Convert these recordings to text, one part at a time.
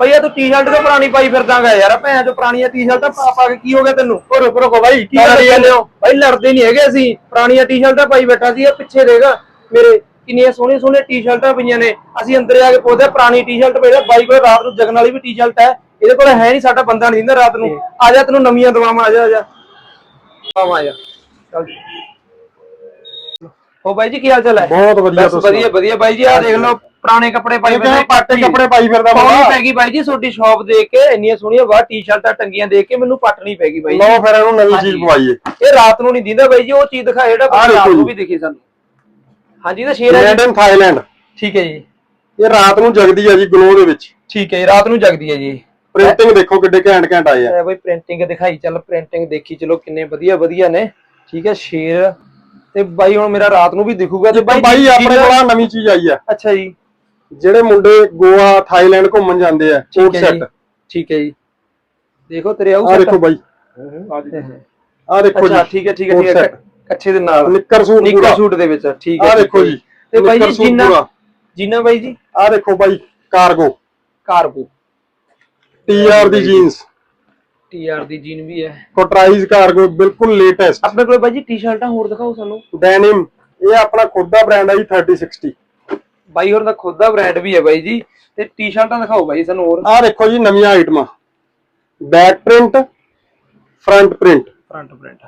ਭਈਆ ਤੂੰ ਟੀ-ਸ਼ਰਟ ਕਿਉਂ ਪੁਰਾਣੀ ਪਾਈ ਫਿਰਦਾਗਾ ਯਾਰ? ਭੈਣ ਚੋ ਪੁਰਾਣੀਆਂ ਟੀ-ਸ਼ਰਟਾਂ ਪਾ ਪਾ ਕੇ ਕੀ ਹੋ ਗਿਆ ਤੈਨੂੰ? ਓ ਰੁਕੋ ਰੁਕੋ ਬਾਈ ਕੀ ਕਰੀ ਜਾਂਦੇ ਹੋ? ਬਾਈ ਲੜਦੇ ਨਹੀਂ ਹੈਗੇ ਅਸੀਂ। ਪੁਰਾਣੀਆਂ ਟੀ-ਸ਼ਰਟਾਂ ਪਾਈ ਬੈਠਾ ਸੀ ਇਹ ਪਿੱਛੇ ਦੇਗਾ ਮੇਰੇ ਕਿੰਨੀਆਂ ਸੋਹਣੀਆਂ ਸੋਹਣੀਆਂ ਟੀ-ਸ਼ਰਟਾਂ ਪਈਆਂ ਨੇ। ਅਸੀਂ ਅੰਦਰ ਜਾ ਕੇ ਪੁੱਛਦੇ ਪੁਰਾਣੀ ਟੀ-ਸ਼ਰਟ ਪਈ ਬਾਈ ਕੋਲ ਰਾਤ ਨੂੰ ਜਗਨ ਵਾਲੀ ਵੀ ਟੀ-ਸ਼ਰਟ ਹੈ। ਇਹਦੇ ਕੋਲ ਹੈ ਨਹੀਂ ਸਾਡਾ ਬੰਦਾ ਨਹੀਂ ਦਿੰਦਾ ਰਾਤ ਨੂੰ। ਆ ਜਾ ਤੈਨੂੰ ਨਵੀਆਂ ਦਵਾਵਾਂ ਆ ਜਾ ਆ ਜਾ। ਆਵਾਂ ਆ ਜਾ। ਚੱਲ। ਹੋ ਬਾਈ ਜੀ ਕੀ ਹਾਲ ਚਾਲ ਹੈ? ਬਹੁਤ ਵਧੀਆ ਤੁਸੀਂ ਵਧੀਆ ਵਧੀਆ ਬਾਈ ਜੀ ਆ ਦੇਖ ਲਓ। ਪੁਰਾਣੇ ਕੱਪੜੇ ਪਾਈ ਫਿਰਦੇ ਪੱਟ ਕੱਪੜੇ ਪਾਈ ਫਿਰਦਾ ਬੰਦਾ ਪੈ ਗਈ ਬਾਈ ਜੀ ਤੁਹਾਡੀ ਸ਼ਾਪ ਦੇਖ ਕੇ ਇੰਨੀਆਂ ਸੋਹਣੀਆਂ ਬਾਹਰ ਟੀ-ਸ਼ਰਟਾਂ ਟੰਗੀਆਂ ਦੇਖ ਕੇ ਮੈਨੂੰ ਪੱਟਣੀ ਪੈ ਗਈ ਬਾਈ ਲਓ ਫਿਰ ਇਹਨੂੰ ਨਵੀਂ। ਚੀਜ਼ ਪਵਾਈਏ। ਇਹ ਰਾਤ ਨੂੰ ਨਹੀਂ ਦਿੰਦਾ ਬਾਈ ਜੀ ਉਹ ਚੀਜ਼ ਦਿਖਾ ਜਿਹੜਾ ਰਾਤ ਨੂੰ। ਵੀ ਦਿਖੀ ਸਾਨੂੰ। ਹਾਂਜੀ ਤਾਂ ਸ਼ੇਰ ਹੈ ਜੀ। ਥਾਈਲੈਂਡ ਠੀਕ ਹੈ ਜੀ। ਇਹ ਰਾਤ ਨੂੰ ਜਗਦੀ ਹੈ ਜੀ ਗਲੋ ਦੇ ਵਿੱਚ। ਠੀਕ ਹੈ ਜੀ ਰਾਤ ਨੂੰ ਜਗਦੀ ਹੈ ਜੀ। ਪ੍ਰਿੰਟਿੰਗ ਦੇਖੋ ਕਿੱਡੇ ਘੈਂਟ ਘੈਂਟ ਆਏ ਆ। ਬਾਈ ਪ੍ਰਿੰਟਿੰਗ ਦਿਖਾਈ ਚੱਲ ਪ੍ਰਿੰਟਿੰਗ ਦੇਖੀ ਚਲੋ ਕਿੰਨੇ ਵਧੀਆ ਵਧੀਆ ਨੇ। ਠੀਕ ਹੈ ਸ਼ੇਰ। ਤੇ ਬਾਈ ਹੁਣ ਮੇਰਾ ਰਾਤ ਨੂੰ ਵੀ ਦਿਖੂਗਾ ਤੇ ਬਾਈ ਆਪਣੇ ਕੋਲ ਨਵੀਂ ਚੀਜ਼ ਆਈ ਆ। ਅੱਛਾ ਜੀ। ਜਿਹੜੇ ਮੁੰਡੇ ਗੋਆ ਥਾਈਲੈਂਡ ਘੁੰਮਣ ਜਾਂਦੇ ਆ ਕੋਟ ਸੈੱਟ ਠੀਕ ਹੈ ਜੀ। ਦੇਖੋ ਤੇਰੇ ਆਉ ਆ ਦੇਖੋ ਬਾਈ। ਆ ਦੇਖੋ ਅੱਛਾ ਜੀ ਠੀਕ ਹੈ ਠੀਕ ਹੈ ਠੀਕ ਹੈ। ਕੱਛੇ ਦੇ ਨਾਲ। ਨਿੱਕਰ ਸੂਟ ਨਿੱਕਰ ਸੂਟ ਦੇ ਵਿੱਚ ਠੀਕ ਹੈ ਆ ਦੇਖੋ। ਜੀ ਤੇ ਬਾਈ ਜੀ ਜੀਨਾ ਜੀਨਾ ਬਾਈ ਜੀ? ਆ ਦੇਖੋ ਬਾਈ ਕਾਰਗੋ ਕਾਰਗੋ ਟੀਆਰ ਦੀ ਜੀਨਸ ਟੀਆਰ ਦੀ ਜੀਨ ਵੀ ਹੈ। ਕੋਟਰਾਈਜ਼ ਕਾਰਗੋ ਬਿਲਕੁਲ ਲੇਟੈਸਟ ਆਪਣੇ ਕੋਲ ਬਾਈ ਜੀ ਟੀ-ਸ਼ਰਟਾਂ ਹੋਰ ਦਿਖਾਓ ਸਾਨੂੰ। ਡੈਨਿਮ ਇਹ ਆਪਣਾ ਖੁਦ ਦਾ ਬ੍ਰਾਂਡ ਹੈ ਜੀ 3060 ਬਾਈ ਹੋਰ ਦਾ ਖੁਦ ਦਾ ਬ੍ਰਾਂਡ ਵੀ ਹੈ ਬਾਈ ਜੀ ਤੇ ਟੀ-ਸ਼ਰਟਾਂ ਦਿਖਾਓ ਬਾਈ ਸਾਨੂੰ ਹੋਰ। ਆ ਦੇਖੋ ਜੀ ਨਵੀਆਂ ਆਈਟਮਾਂ back print front print front print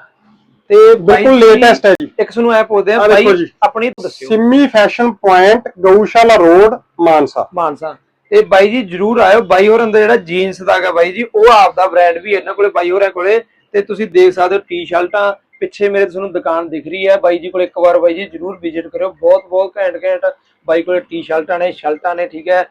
ਤੇ ਬਿਲਕੁਲ ਲੇਟੈਸਟ ਹੈ ਜੀ। ਇੱਕ ਸਾਨੂੰ ਐ ਪੁੱਛਦੇ ਆ ਆਹ ਬਾਈ। ਆਪਣੀ ਦੱਸਿਓ। Simmi fashion point Gaushala road Mansa. Mansa. ਤੇ ਬਾਈ ਜੀ ਜਰੂਰ ਆਇਓ ਬਾਈ ਹੋਰ ਅੰਦਰ ਜਿਹੜਾ ਜੀਨਸ ਦਾ ਹੈਗਾ ਬਾਈ ਜੀ ਉਹ ਆਪ ਦਾ ਬ੍ਰਾਂਡ ਵੀ ਇਹਨਾਂ ਕੋਲੇ ਬਾਈ ਹੋਰਾਂ ਕੋਲੇ। ਤੇ ਤੁਸੀਂ ਦੇਖ ਸਕਦੇ ਹੋ ਟੀ-ਸ਼ਰਟਾਂ ਪਿੱਛੇ ਮੇਰੇ ਤੁਹਾਨੂੰ ਦੁਕਾਨ ਦਿਖ ਰਹੀ ਹੈ। ਬਾਈ ਜੀ ਕੋਲ ਇੱਕ ਵਾਰ ਬਾਈ ਜੀ ਜਰੂਰ ਵਿਜ਼ਿਟ ਕਰਿਓ। ਬਹੁਤ ਬਹੁਤ ਘੈਂਟ ਘੈਂਟ ਬਾਈ ਕੋਲੇ ਟੀ-ਸ਼ਰਟਾਂ ਨੇ ਸ਼ਰਟਾਂ ਨੇ ਠੀਕ ਹੈ।